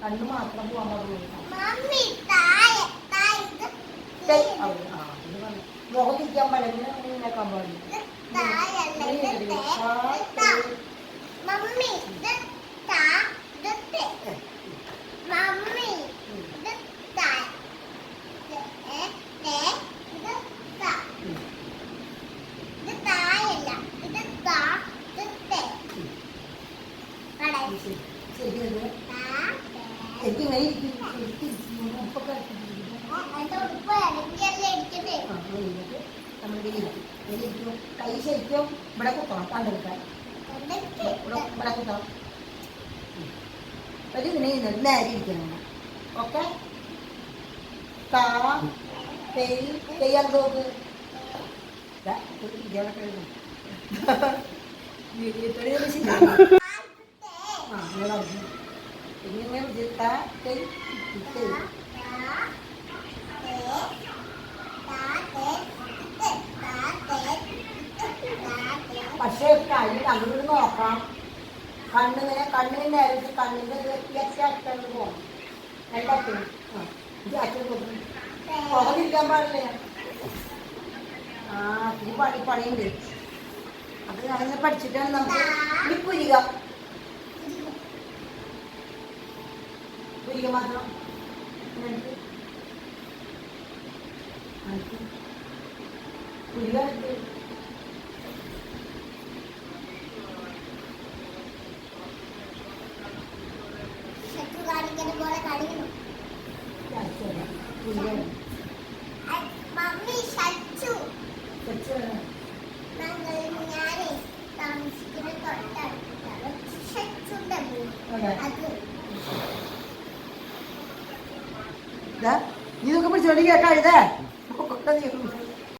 കണ്ണ് മാത്രം പോകാൻ പാടുള്ളൂ മമ്മി താഴെ താഴെ. ഇത് ദേ, അവിടെ, ആ, ഇത് വന്നു. മുഖം തിരിക്കാൻ പാടില്ല. ഇങ്ങനെ പാടില്ല ശരി, ശരി, കൈ ശരിക്കും ഇവിടെ കുത്തണം കണ്ടെടുക്കാൻ എന്തൊക്കെ ഇവിടെ കുത്തണം. ഒരു ഇതിനെ നേരെ ഇരിക്കണം ഓക്കെ തോക്ക് ഇതൊക്കെ എഴുതും വീട്ടിൽ ആ ഇങ്ങനെ വിജിത്ത തെയ് തെയ് പക്ഷേ കണ്ണിന് അങ്ങോട്ട് നോക്കാം കണ്ണിങ്ങനെ കണ്ണിന് നേരെ വെച്ച് കണ്ണിന്റെ വ്യത്യാസം പോകണം അറ്റം പോകും പുറകിരിക്കാൻ പാടില്ല? ആ ഇത്തിരി പണി പണിയുണ്ട്. അത് അങ്ങനെ പഠിച്ചിട്ടാണ് നമുക്ക് ഇനി പുരിക. പുരിക എടുത്ത്. മമ്മി വേണം. ഞങ്ങൾ ഞാനേ താമസിക്കുന്ന തൊട്ടടുത്താണ് അവിടെ. അത് இதுக்கப்புறம் சொல்லிக்கா இதை?